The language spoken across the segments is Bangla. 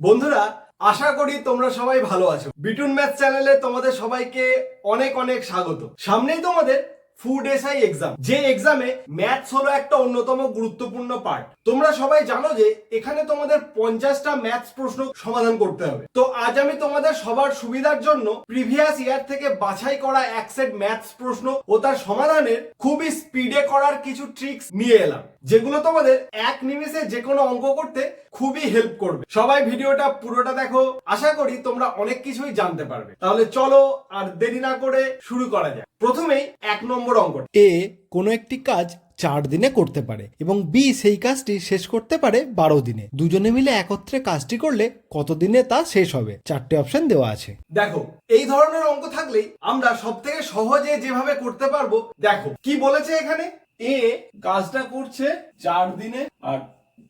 বন্ধুরা, আশা করি তোমরা সবাই ভালো আছো। বিটুন ম্যাথ চ্যানেলে তোমাদের সবাইকে অনেক অনেক স্বাগত। সামনেই তোমাদের ফুড এসআই এক্সাম যে এক্সামে ম্যাথস হলো একটা অন্যতম গুরুত্বপূর্ণ পার্ট তোমরা সবাই জানো যে এখানে তোমাদের পঞ্চাশটা ম্যাথস প্রশ্ন সমাধান করতে হবে। তো আজ আমি তোমাদের সবার সুবিধার জন্য প্রিভিয়াস ইয়ার থেকে বাছাই করা এক সেট ম্যাথস প্রশ্ন ও তার সমাধানের খুবই স্পিডে করার কিছু ট্রিক্স নিয়ে এলাম, যেগুলো তোমাদের এক নিমেষে যে কোনো অঙ্ক করতে খুবই হেল্প করবে। সবাই ভিডিওটা পুরোটা দেখো। আশা করি তোমরা অনেক কিছুই জানতে পারবে। তাহলে চলো আর দেরি না করে শুরু করা যাক। প্রথমেই এক নম্বর অঙ্ক এ কোনো একটি কাজ চার দিনে করতে পারে এবং বি সেই কাজটি শেষ করতে পারে বারো দিনে। দুজনে মিলে একত্রে কাজটি করলে কত দিনে তা শেষ হবে? চারটে অপশন দেওয়া আছে। দেখো এই ধরনের অঙ্ক থাকলেই আমরা সব থেকে সহজে যেভাবে করতে পারব দেখো কি বলেছে এখানে? এ কাজটা করছে চার দিনে আর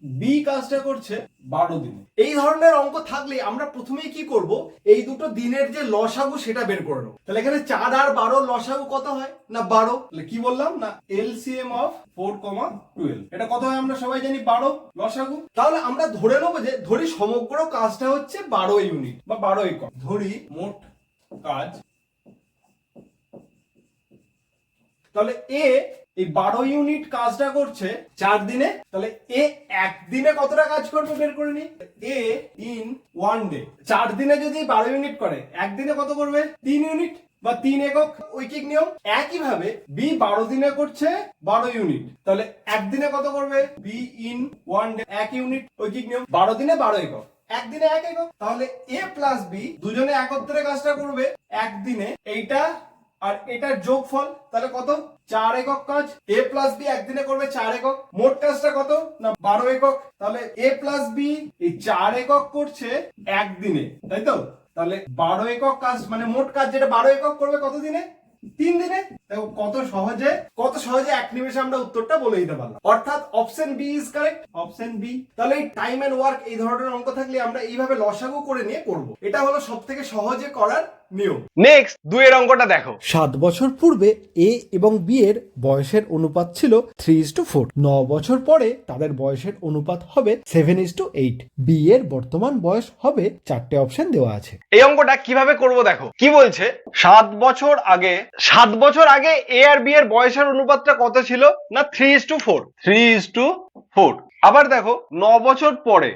বি কাজটা করছে বারো দিনে। এই ধরনের অঙ্ক থাকলে আমরা প্রথমেই কি করব? এই দুটো দিনের যে লসাগু, সেটা বের করে নেব। তাহলে এখানে চার আর বারো লসাগু কত হয়? না, বারো? কি বললাম? না LCM of four comma twelve এটা কত হয় আমরা সবাই জানি? বারো লসাগু। তাহলে আমরা ধরে নেব যে, ধরি সমগ্র কাজটা হচ্ছে বারো ইউনিট বা বারো একক ধরি মোট কাজ। তাহলে এ এই বারো ইউনিট কাজটা করছে চার দিনে, তাহলে এ একদিনে কতটা কাজ করবে বের করে নি এ ইন ওয়ান ডে চার দিনে যদি বারো ইউনিট করে একদিনে কত করবে? তিন ইউনিট বা তিন একক ঐকিক নিয়ম। একইভাবে বি বারো দিনে করছে বারো ইউনিট তাহলে একদিনে কত করবে? বি ইন ওয়ান ডে এক ইউনিট ঐকিক নিয়ম। বারো দিনে বারো একক। একদিনে এক একক। তাহলে এ প্লাস বি দুজনে একত্রে কাজটা করবে। একদিনে এইটা আর এটার যোগফল তাহলে কত? চার একক কাজ। এ প্লাস বি একদিনে করবে চার একক। মোট কাজটা কত? না, বারো একক। তাহলে এ প্লাস বি এই চার একক করছে একদিনে, তাই তো? তাহলে বারো একক কাজ মানে মোট কাজ যেটা বারো একক করবে কতদিনে? তিন দিনে। দেখো কত সহজে কত সহজে এক নিমেষে আমরা উত্তরটা বলে দিতে পারলাম। অর্থাৎ option B is correct option B তাহলে এই টাইম এন্ড ওয়ার্ক এই ধরনের অঙ্ক থাকলে আমরা এইভাবে লসাগু করে নিয়ে করব। এটা হলো সব থেকে সহজে করার নিয়ম। নেক্সট দুইয়ের অঙ্কটা দেখো। সাত বছর পূর্বে এ এবং বি এর বয়সের অনুপাত ছিল থ্রি ইস টু ফোর ন বছর পরে তাদের বয়সের অনুপাত হবে seven is to eight B এর বর্তমান বয়স হবে চারটে অপশন দেওয়া আছে। এই অঙ্কটা কীভাবে করব দেখো? কি বলছে? সাত বছর আগে সাত বছর আগে এ আর বি এর বয়সের অনুপাতটা কত ছিল? না three is to four three is to four আবার দেখো, ন বছর পরে,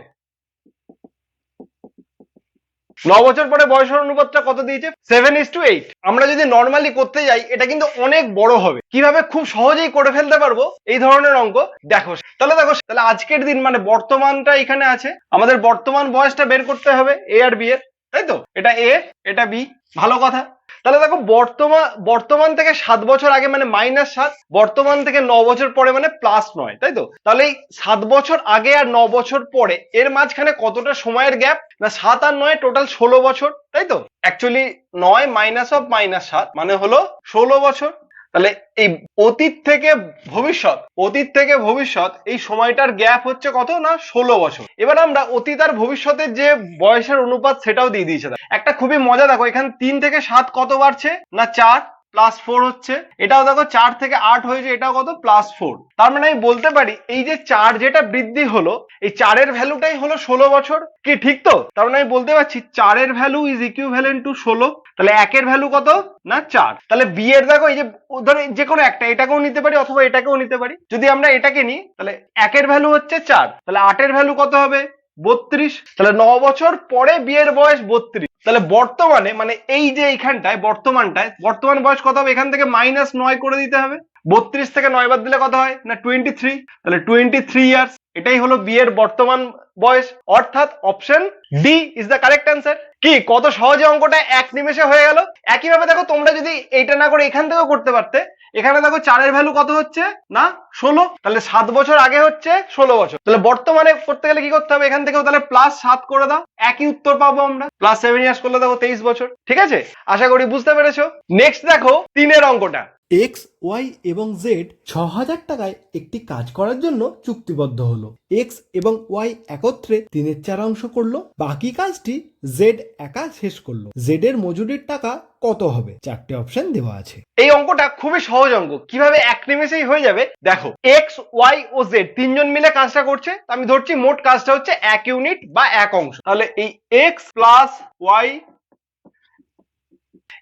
ন বছর পরে বয়সের অনুপাতটা কত দিয়েছে? সেভেন ইস টু এইট আমরা যদি নর্মালি করতে যাই, এটা কিন্তু অনেক বড় হবে। কীভাবে খুব সহজেই করে ফেলতে পারব? এই ধরনের অঙ্ক। দেখো, তাহলে দেখো, তাহলে আজকের দিন মানে বর্তমানটা এখানে আছে। আমাদের বর্তমান বয়সটা বের করতে হবে এ আর বি এর। তাই তো? এটা এ এটা বি ভালো কথা। তাহলে দেখো বর্তমান বর্তমান থেকে সাত বছর আগে মানে মাইনাস সাত, বর্তমান থেকে ন বছর পরে মানে প্লাস নয়, তাই তো? তাহলে এই সাত বছর আগে আর ন বছর পরে, এর মাঝখানে কতটা সময়ের গ্যাপ না, সাত আর নয় টোটাল ষোলো বছর, তাই তো? অ্যাকচুয়ালি নয় মাইনাস অফ মাইনাস সাত মানে হলো ষোলো বছর। তাহলে এই অতীত থেকে ভবিষ্যৎ, অতীত থেকে ভবিষ্যৎ, এই সময়টার গ্যাপ হচ্ছে কত না ষোলো বছর। এবার আমরা অতীত আর ভবিষ্যতের যে বয়সের অনুপাত সেটাও দিয়ে দিয়েছে একটা খুবই মজা দেখো, এখানে তিন থেকে সাত কত বাড়ছে না চার? প্লাস ফোর হচ্ছে। এটাও দেখো চার থেকে আট হয়েছে, এটাও কত? প্লাস ফোর তার মানে আমি বলতে পারি, এই যে চার যেটা বৃদ্ধি হলো, এই চারের ভ্যালুটাই হলো ষোলো বছর। কি ঠিক তো? তার মানে আমি বলতে পারছি, চারের ভ্যালু ইজ ইকুইভ্যালেন্ট টু ষোলো। তাহলে একের ভ্যালু কত? না, চার। তাহলে বি এর দেখো, এই যে ধরো যে কোনো একটা, এটাকেও নিতে পারি অথবা এটাকেও নিতে পারি। যদি আমরা এটাকে নিই, তাহলে একের ভ্যালু হচ্ছে চার। তাহলে আটের ভ্যালু কত হবে? বত্রিশ। তাহলে ন বছর পরে বিয়ের বয়স বত্রিশ। তাহলে বর্তমানে মানে এই যে এইখানটায়, বর্তমানটায়, বর্তমান বয়স কত হবে? এখান থেকে মাইনাস নয় করে দিতে হবে। বত্রিশ থেকে নয় বাদ দিলে কত হয়? না টোয়েন্টি থ্রি তাহলে টোয়েন্টি থ্রি ইয়ার্স এটাই হলো বিয়ের বর্তমান বয়স। অর্থাৎ option D is the correct answer কি? কত সহজে অঙ্কটা এক নিমেষে হয়ে গেল? একইভাবে দেখো, তোমরা যদি এইটা না করে এখান থেকেও করতে পারতে এখানে দেখো চারের ভ্যালু কত হচ্ছে? না, ষোলো? তাহলে সাত বছর আগে হচ্ছে ষোলো বছর। তাহলে বর্তমানে করতে গেলে কি করতে হবে? এখান থেকেও তাহলে প্লাস সাত করে দাও। একই উত্তর পাবো আমরা। প্লাস সেভেন ইয়ার্স করলে দেখো তেইশ বছর। ঠিক আছে? আশা করি বুঝতে পেরেছ। নেক্সট দেখো তিনের অঙ্কটা। এক্স, ওয়াই এবং জেড ছ হাজার টাকায় একটি কাজ করার জন্য চুক্তিবদ্ধ হলো। এক্স এবং ওয়াই একত্রে তিনের চার অংশ করল, বাকি কাজটি জেড একা শেষ করল। জেড এর মজুরির টাকা কত হবে? চারটে অপশন দেওয়া আছে। এই অঙ্কটা খুবই সহজ অঙ্ক। কীভাবে এক নিমেষেই হয়ে যাবে? দেখো, এক্স, ওয়াই ও জেড তিনজন মিলে কাজটা করছে। আমি ধরছি মোট কাজটা হচ্ছে এক ইউনিট বা এক অংশ। তাহলে এই x plus y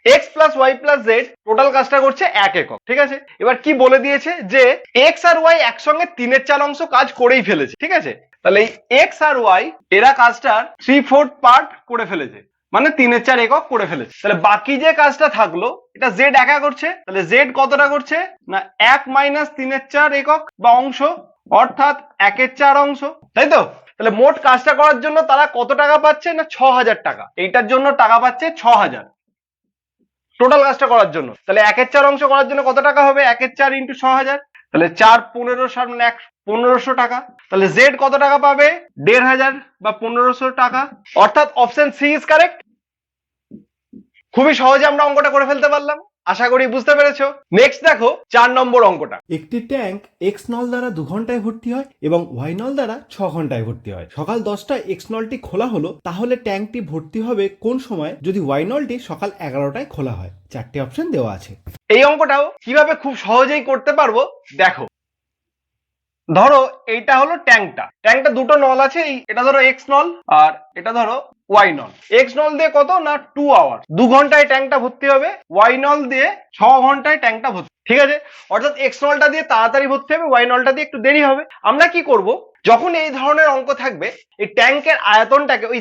x plus y plus z total কাজটা করছে এক একক, ঠিক আছে? এবার কি বলে দিয়েছে যে এক্স আর ওয়াই একসঙ্গে তিনের চার অংশ কাজ করেই ফেলেছে, ঠিক আছে? তাহলে এই এক্স আর ওয়াই এরা কাজটার থ্রি ফোর্থ পার্ট করে ফেলেছে মানে তিনের চার একক করে ফেলেছে। তাহলে বাকি যে কাজটা থাকল, এটা জেড একা করছে, তাহলে জেড কতটা করছে? না, এক মাইনাস তিনের চার একক বা অংশ, অর্থাৎ একের চার অংশ, তাই তো? তাহলে মোট কাজটা করার জন্য তারা কত টাকা পাচ্ছে? না, ছ হাজার টাকা। এইটার জন্য টাকা পাচ্ছে ছ হাজার। টোটাল কাজটা করার জন্য। তাহলে একের চার অংশ করার জন্য কত টাকা হবে? একের চার ইন্টু ছ হাজার। তাহলে চার পনেরো সাত মানে এক পনেরোশো টাকা। তাহলে জেড কত টাকা পাবে? দেড় হাজার বা পনেরোশো টাকা। অর্থাৎ অপশন সি ইজ কারেক্ট খুবই সহজে আমরা অঙ্কটা করে ফেলতে পারলাম। আশা করি বুঝতে পেরেছ। নেক্সট দেখো চার নম্বর অঙ্কটা। একটি ট্যাঙ্ক এক্স নল দ্বারা দু ঘন্টায় ভর্তি হয় এবং ওয়াই নল দ্বারা ছ ঘন্টায় ভর্তি হয়। সকাল দশটায় এক্স নলটি খোলা হলো তাহলে ট্যাঙ্কটি ভর্তি হবে কোন সময়? যদি ওয়াই নলটি সকাল এগারোটায় খোলা হয়। চারটি অপশন দেওয়া আছে। এই অঙ্কটাও কীভাবে খুব সহজেই করতে পারব দেখো। ধরো এইটা হলো ট্যাঙ্কটা। ট্যাঙ্কটা দুটো নল আছে এই- এটা ধরো এক্স নল আর এটা ধরো ওয়াই নল এক্স নল দিয়ে কত না টু আওয়ার দু ঘন্টায় ট্যাঙ্কটা ভর্তি হবে। ওয়াই নল দিয়ে ছ ঘন্টায় ট্যাঙ্কটা ভর্তি। ঠিক আছে? অর্থাৎ এক্স নলটা দিয়ে তাড়াতাড়ি ভর্তি হবে ওয়াই নলটা দিয়ে একটু দেরি হবে। আমরা কি করব? যখন এই ধরনের অঙ্ক থাকবে, এই ট্যাঙ্কের আয়তনটাকে ওই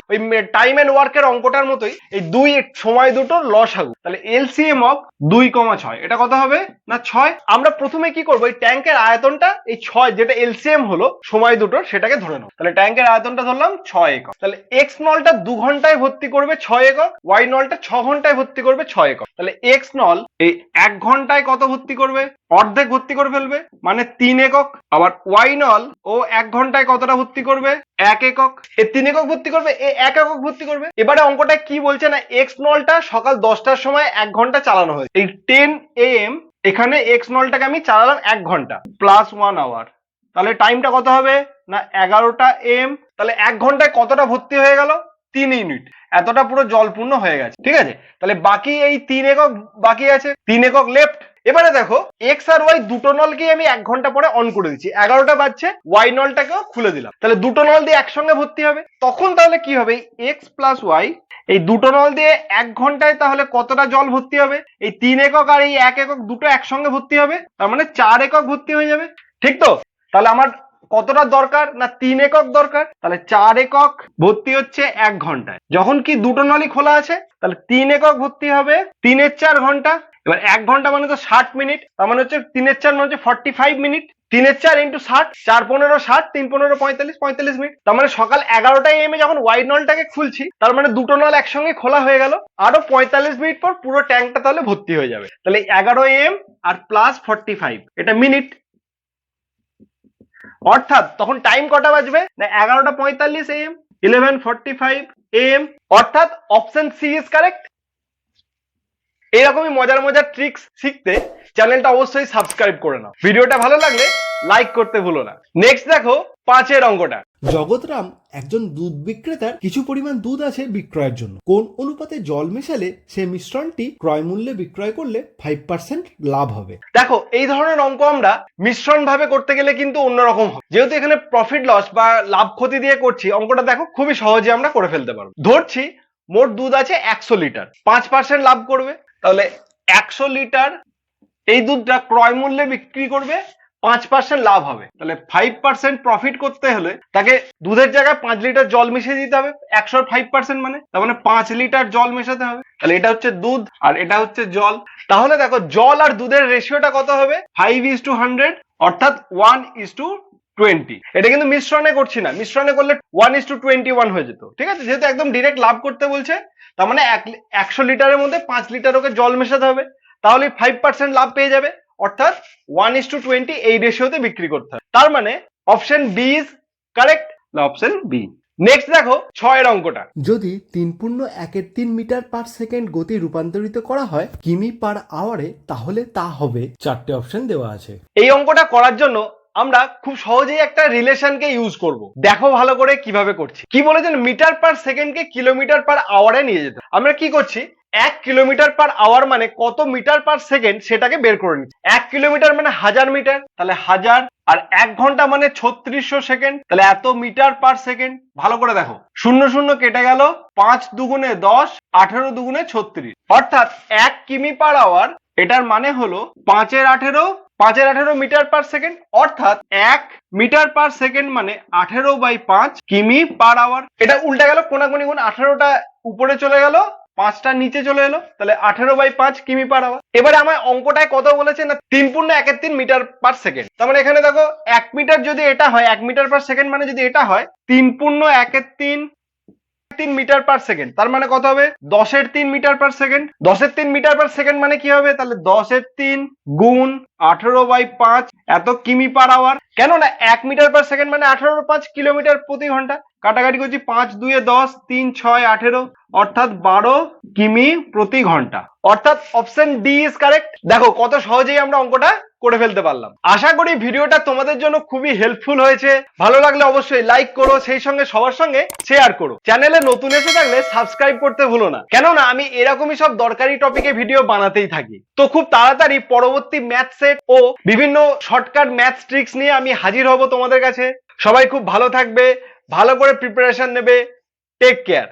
টাইম এন্ড ওয়ার্কের অঙ্কটার মতোই এই দুই সময় দুটো লসাগু তাহলে এলসিএম অফ দুই কমা ছয়, এটা কত হবে? না, ছয়? আমরা প্রথমে কি করব? এই ট্যাঙ্কের আয়তনটা, এই ছয় যেটা এলসিএম হলো, সময় দুটোর, সেটাকে ধরে নেব। তাহলে ট্যাঙ্কের আয়তনটা ধরলাম ছয় একক। তাহলে এক্স নলটা দু ঘন্টায় ভর্তি করবে ছয় একক ওয়াই নলটা ছ ঘন্টায় ভর্তি করবে ছয় একক। তাহলে এক্স নল এই এক ঘন্টায় কত ভর্তি করবে? অর্ধেক ভর্তি করে ফেলবে মানে তিন একক। আবার ওয়াইনল, ও এক ঘন্টায় কতটা ভর্তি করবে? এক একক। এ তিন একক ভর্তি করবে, এ এক একক ভর্তি করবে। এবারে অঙ্কটা কি বলছে না এক্স নলটা সকাল দশটার সময় এক ঘণ্টা চালানো হয়েছে। এই টেন এম এখানে এক্স নলটাকে আমি চালালাম এক ঘণ্টা প্লাস ওয়ান আওয়ার তাহলে টাইমটা কত হবে? না, এগারোটা এম তাহলে এক ঘন্টায় কতটা ভর্তি হয়ে গেল? তিন ইউনিট এতটা পুরো জলপূর্ণ হয়ে গেছে। ঠিক আছে? তাহলে বাকি এই তিন একক বাকি আছে? তিন একক লেফট এবারে দেখো এক্স আর ওয়াই দুটো নলকেই আমি এক ঘণ্টা পরে অন করে দিচ্ছি। এগারোটা বাজছে ওয়াই নলটাকেও খুলে দিলাম। তাহলে দুটো নল দিয়ে একসঙ্গে ভর্তি হবে। তখন তাহলে কি হবে? এক্স প্লাস ওয়াই এই দুটো নল দিয়ে এক ঘন্টায় তাহলে কতটা জল ভর্তি হবে? এই তিন একক আর এই এক একক দুটো একসঙ্গে ভর্তি হবে। তার মানে চার একক ভর্তি হয়ে যাবে। ঠিক তো? তাহলে আমার কতটা দরকার না তিন একক দরকার? তাহলে চার একক ভর্তি হচ্ছে এক ঘন্টায়। যখন কি দুটো নলই খোলা আছে, তাহলে তিন একক ভর্তি হবে তিনের চার ঘণ্টা। এবার এক ঘণ্টা মানে তো ষাট মিনিট, তার মানে হচ্ছে তিনের চার মানে হচ্ছে ফর্টি ফাইভ মিনিট। তিনের চার ইন্টু ষাট, চার পনেরো ষাট, তিন পনেরো পঁয়তাল্লিশ পঁয়তাল্লিশ মিনিট। তার মানে সকাল এগারোটায় এমে যখন ওয়াইড নলটাকে খুলছি, তার মানে দুটো নল একসঙ্গে খোলা হয়ে গেল, আরও পঁয়তাল্লিশ মিনিট পর পুরো ট্যাঙ্কটা তাহলে ভর্তি হয়ে যাবে। তাহলে এগারো এম আর প্লাস ফর্টি ফাইভ এটা মিনিট। অর্থাৎ তখন টাইম কটা বাজবে? না, এগারোটা পঁয়তাল্লিশ am eleven forty five am অর্থাৎ অপশন সি ইজ কারেক্ট এরকমই মজার মজার ট্রিক্স শিখতে চ্যানেলটা অবশ্যই সাবস্ক্রাইব করে নাও। ভিডিওটা ভালো লাগলে লাইক করতে ভুলো না। নেক্সট দেখো পাঁচের অঙ্কটা। জগৎরাম একজন দুধ বিক্রেতার কিছু পরিমাণ দুধ আছে বিক্রয়ের জন্য। কোন অনুপাতে জল মেশালে সে মিশ্রণটি ক্রয় মূল্যে বিক্রয় করলে ফাইভ পার্সেন্ট লাভ হবে? দেখো এই ধরনের অঙ্ক আমরা মিশ্রণ ভাবে করতে গেলে কিন্তু অন্যরকম হবে যেহেতু এখানে প্রফিট লস বা লাভ ক্ষতি দিয়ে করছি অঙ্কটা দেখো খুবই সহজে আমরা করে ফেলতে পারব। ধরছি মোট দুধ আছে একশো লিটার। পাঁচ পার্সেন্ট লাভ করবে। তাহলে একশো লিটার এই দুধটা ক্রয় মূল্যে বিক্রি করবে, পাঁচ পার্সেন্ট লাভ হবে। তাহলে ফাইভ পার্সেন্ট প্রফিট করতে হলে তাকে দুধের জায়গায় পাঁচ লিটার জল মিশিয়ে দিতে হবে। একশো ফাইভ পার্সেন্ট মানে তার মানে পাঁচ লিটার জল মেশাতে হবে। তাহলে এটা হচ্ছে দুধ আর এটা হচ্ছে জল। তাহলে দেখো, জল আর দুধের রেশিওটা কত হবে? ফাইভ ইস টু হান্ড্রেড অর্থাৎ ওয়ান ইস টু টোয়েন্টি। এটা কিন্তু মিশ্রণে করছি না। মিশ্রণে করলে one is to twenty one হয়ে যেত ঠিক আছে? যেহেতু একদম ডিরেক্ট লাভ করতে বলছে তার মানে এক- একশো লিটারের মধ্যে পাঁচ লিটার ওকে জল মেশাতে হবে। তাহলে ফাইভ পার্সেন্ট লাভ পেয়ে যাবে। অর্থাৎ ওয়ান ইস টু টোয়েন্টি এই রেশিওতে বিক্রি করতে হবে। তার মানে option B is correct option B next দেখো ছয়ের অঙ্কটা। যদি তিন পূর্ণ একের তিন মিটার পার সেকেন্ড গতি রূপান্তরিত করা হয় কিমি পার আওয়ারে তাহলে তা হবে। চারটে অপশন দেওয়া আছে। এই অঙ্কটা করার জন্য আমরা খুব সহজেই একটা রিলেশনকে ইউজ করব। দেখো ভালো করে কীভাবে করছি। কি বলেছেন? মিটার পার সেকেন্ডকে কিলোমিটার পার আওয়ারে নিয়ে যেতে আমরা কি করছি? এক কিলোমিটার পার আওয়ার মানে কত মিটার পার সেকেন্ড সেটাকে বের করে নিচ্ছি। এক কিলোমিটার মানে হাজার মিটার তাহলে হাজার, আর এক ঘণ্টা মানে ছত্রিশশো সেকেন্ড তাহলে এত মিটার পার সেকেন্ড ভালো করে দেখো। শূন্য শূন্য কেটে গেল, পাঁচ দুগুণে দশ, আঠেরো দুগুণে ছত্রিশ। অর্থাৎ এক কিমি পার আওয়ার এটার মানে হলো পাঁচের আঠেরো পাঁচের আঠেরো মিটার পার সেকেন্ড, অর্থাৎ এক মিটার পার সেকেন্ড মানে আঠেরো বাই পাঁচ কিমি পার আওয়ার। এটা উল্টে গেল কোনাকুনি গুণ আঠেরোটা উপরে চলে গেল, পাঁচটা নিচে চলে এলো, তাহলে আঠেরো বাই পাঁচ কিমি পার আওয়ার। এবারে আমার অঙ্কটায় কত বলেছে না, তিন পূর্ণ একের তিন মিটার পার সেকেন্ড। তার মানে এখানে দেখো, এক মিটার যদি এটা হয়, এক মিটার পার সেকেন্ড মানে যদি এটা হয়, তিন পূর্ণ একের তিন তিন মিটার পার সেকেন্ড তার মানে কত হবে? দশের তিন মিটার পার সেকেন্ড দশের তিন মিটার পার সেকেন্ড মানে কি হবে? তাহলে দশের তিন গুণ আঠারো বাই পাঁচ, এত কিমি পার আওয়ার কেননা এক মিটার পার সেকেন্ড মানে আঠারো পাঁচ কিলোমিটার প্রতি ঘণ্টা। কাটাকাটি করছি পাঁচ, দুয়ে দশ, তিন, ছয়, আঠেরো, অর্থাৎ বারো কিমি প্রতি ঘণ্টা। অর্থাৎ অপশন ডি ইজ কারেক্ট দেখো, কত সহজেই আমরা অঙ্কটা করে ফেলতে পারলাম। আশা করি ভিডিওটা তোমাদের জন্য খুবই হেল্পফুল হয়েছে। ভালো লাগলে অবশ্যই লাইক করো, সেই সঙ্গে সবার সঙ্গে শেয়ার করো। চ্যানেলে নতুন এসে থাকলে সাবস্ক্রাইব করতে ভুলো না। কেননা, আমি এরকমই সব দরকারি টপিকে ভিডিও বানাতেই থাকি। তো খুব তাড়াতাড়ি পরবর্তী ম্যাথ সেট ও বিভিন্ন শর্টকাট ম্যাথ ট্রিক্স নিয়ে আমি হাজির হব তোমাদের কাছে। সবাই খুব ভালো থাকবে। ভালো করে প্রিপারেশন নেবে টেক কেয়ার